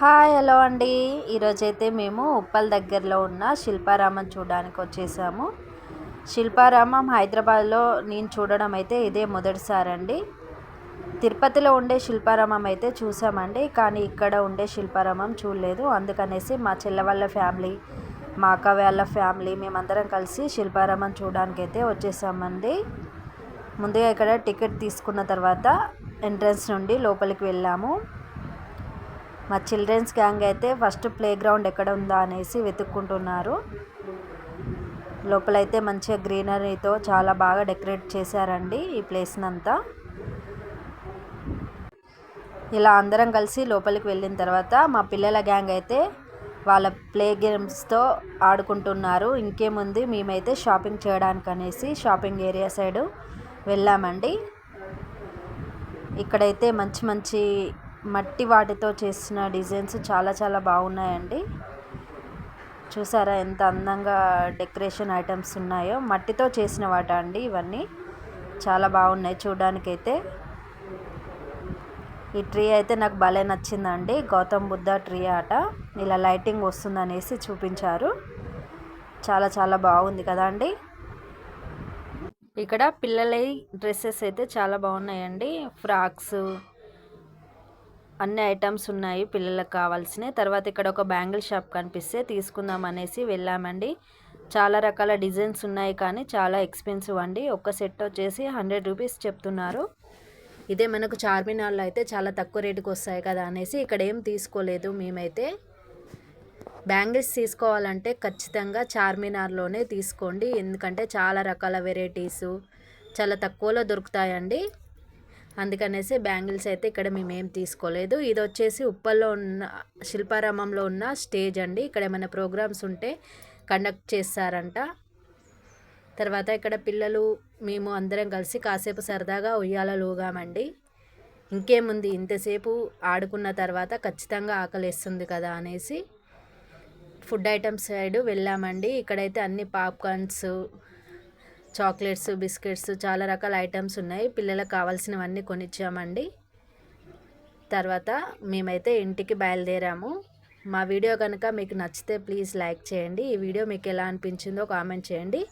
Hi hello అండి. ఈరోజైతే మేము ఉప్పల్ దగ్గరలో ఉన్న శిల్పారామం చూడడానికి వచ్చేసాము. శిల్పారామం హైదరాబాద్లో నేను చూడడం అయితే ఇదే మొదటిసారి అండి. తిరుపతిలో ఉండే శిల్పారామం అయితే చూసామండి కానీ ఇక్కడ ఉండే శిల్పారామం చూడలేదు. అందుకనేసి మా చెల్లవాళ్ళ ఫ్యామిలీ మా అక్క వాళ్ళ ఫ్యామిలీ మేమందరం కలిసి శిల్పారామం చూడడానికి అయితే వచ్చేసామండి. ముందుగా ఇక్కడ టికెట్ తీసుకున్న తర్వాత ఎంట్రన్స్ నుండి లోపలికి వెళ్ళాము. మా చిల్డ్రన్స్ గ్యాంగ్ అయితే ఫస్ట్ ప్లే గ్రౌండ్ ఎక్కడ ఉందా అనేసి వెతుక్కుంటున్నారు. లోపలైతే మంచిగా గ్రీనరీతో చాలా బాగా డెకరేట్ చేశారండి ఈ ప్లేస్నంతా. ఇలా అందరం కలిసి లోపలికి వెళ్ళిన తర్వాత మా పిల్లల గ్యాంగ్ అయితే వాళ్ళ ప్లే గేమ్స్తో ఆడుకుంటున్నారు. ఇంకేముంది? మేమైతే షాపింగ్ చేయడానికి అనేసి షాపింగ్ ఏరియా సైడు వెళ్ళామండి. ఇక్కడైతే మంచి మంచి మట్టి వాటితో చేసిన డిజైన్స్ చాలా చాలా బాగున్నాయండి. చూసారా ఎంత అందంగా డెకరేషన్ ఐటమ్స్ ఉన్నాయో. మట్టితో చేసిన వాట అండి ఇవన్నీ. చాలా బాగున్నాయి చూడడానికైతే. ఈ ట్రీ అయితే నాకు భలే నచ్చిందండి. గౌతమ్ బుద్ధ ట్రీ ఆట. ఇలా లైటింగ్ వస్తుందనేసి చూపించారు. చాలా చాలా బాగుంది కదా అండి. ఇక్కడ పిల్లల డ్రెస్సెస్ అయితే చాలా బాగున్నాయండి. ఫ్రాక్స్ అన్ని ఐటమ్స్ ఉన్నాయి పిల్లలకు కావాల్సినవి. తర్వాత ఇక్కడ ఒక బ్యాంగిల్ షాప్ కనిపిస్తే తీసుకుందాం అనేసి వెళ్ళామండి. చాలా రకాల డిజైన్స్ ఉన్నాయి కానీ చాలా ఎక్స్పెన్సివ్ అండి. ఒక సెట్ వచ్చేసి హండ్రెడ్ రూపీస్ చెప్తున్నారు. ఇదే మనకు చార్మినార్లో అయితే చాలా తక్కువ రేటుకి వస్తాయి కదా అనేసి ఇక్కడ ఏం తీసుకోలేదు మేమైతే. బ్యాంగిల్స్ తీసుకోవాలంటే ఖచ్చితంగా చార్మినార్లోనే తీసుకోండి. ఎందుకంటే చాలా రకాల వెరైటీసు చాలా తక్కువలో దొరుకుతాయండి. అందుకనేసి బ్యాంగిల్స్ అయితే ఇక్కడ మేమేం తీసుకోలేదు. ఇది వచ్చేసి ఉప్పల్లో ఉన్న శిల్పారామంలో ఉన్న స్టేజ్ అండి. ఇక్కడ ఏమైనా ప్రోగ్రామ్స్ ఉంటే కండక్ట్ చేస్తారంట. తర్వాత ఇక్కడ పిల్లలు మేము అందరం కలిసి కాసేపు సరదాగా ఉయ్యాలలోగామండి ఇంకేముంది? ఇంతసేపు ఆడుకున్న తర్వాత ఖచ్చితంగా ఆకలిస్తుంది కదా అనేసి ఫుడ్ ఐటమ్స్ సైడ్ వెళ్ళామండి. ఇక్కడైతే అన్ని పాప్కార్న్స్ చాక్లెట్స్ బిస్కెట్స్ చాలా రకాల ఐటమ్స్ ఉన్నాయి. పిల్లలకు కావాల్సినవన్నీ కొనిచ్చామండి. తర్వాత మేమైతే ఇంటికి బయలుదేరాము. మా వీడియో కనుక మీకు నచ్చితే ప్లీజ్ లైక్ చేయండి. ఈ వీడియో మీకు ఎలా అనిపించిందో కామెంట్ చేయండి.